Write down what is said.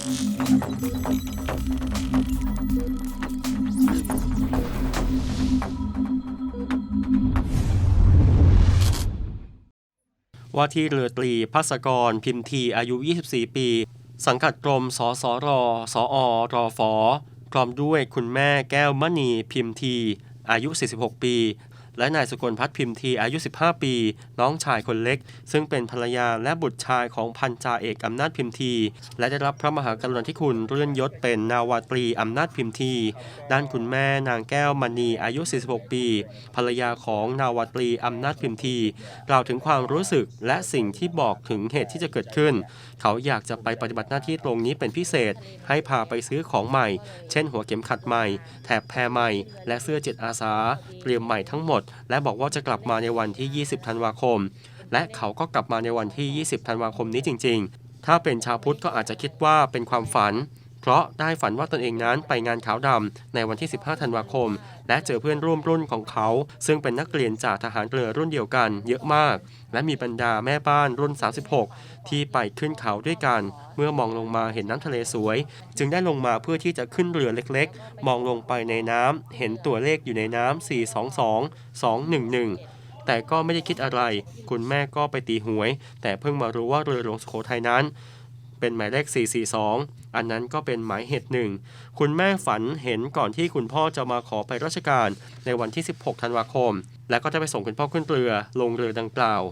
ว่าที่เรือตรีพัสกรพิมพ์ทีอายุ 24 ปี สังกัดกรมสสรสอรอฟอพร้อมด้วยคุณแม่แก้วมณีพิมพ์ที อายุ 46 ปี และนายสุกลพัฒน์พิมพ์ทีอายุ 15 ปี น้องชายคนเล็ก ซึ่งเป็นภรรยาและบุตรชายของพันจ่าเอกอำนาจพิมพ์ที และได้รับพระมหากรุณาธิคุณเลื่อนยศเป็นนาวาตรีอำนาจพิมพ์ที ด้านคุณแม่นางแก้วมณีอายุ 46 ปี ภรรยาของนาวาตรีอำนาจพิมพ์ทีกล่าวถึงความรู้สึกและสิ่งที่บอกถึงเหตุที่จะเกิดขึ้น เขาอยากจะไปปฏิบัติหน้าที่ตรงนี้เป็นพิเศษ ให้พาไปซื้อของใหม่ เช่น หัวเข็มขัดใหม่ แถบแพรใหม่ และเสื้อจิตอาสาเตรียมใหม่ทั้งหมดและบอกว่าจะกลับมาในวันที่ 20 ธันวาคม และเขาก็กลับมาในวันที่ 20 ธันวาคมนี้จริง ๆ ถ้าเป็นชาวพุทธก็อาจจะคิดว่าเป็นความฝัน เพราะได้ฝันว่าตนเองนั้นไปงานขาวดำในวันที่ 15 ธันวาคม และเจอเพื่อนร่วมรุ่นของเขา ซึ่งเป็นนักเรียนจากทหารเรือรุ่นเดียวกันเยอะมาก และมีบรรดาแม่บ้านรุ่น 36 ที่ไปขึ้นเขาด้วยกัน เมื่อมองลงมาเห็นน้ำทะเลสวย จึงได้ลงมาเพื่อที่จะขึ้นเรือเล็กๆ มองลงไปในน้ำเห็นตัวเลขอยู่ในน้ำ422 211แต่ก็ไม่ได้คิดอะไร คุณแม่ก็ไปตีหวย แต่เพิ่งมารู้ว่าเรือหลวงสุโขทัยนั้น เป็นหมายเลข 442 อันนั้นก็เป็นหมายเหตุหนึ่ง คุณแม่ฝันเห็นก่อนที่คุณพ่อจะมาขอไปราชการในวันที่ 16 ธันวาคม และก็จะไปส่งคุณพ่อขึ้นเรือลงเรือดังกล่าว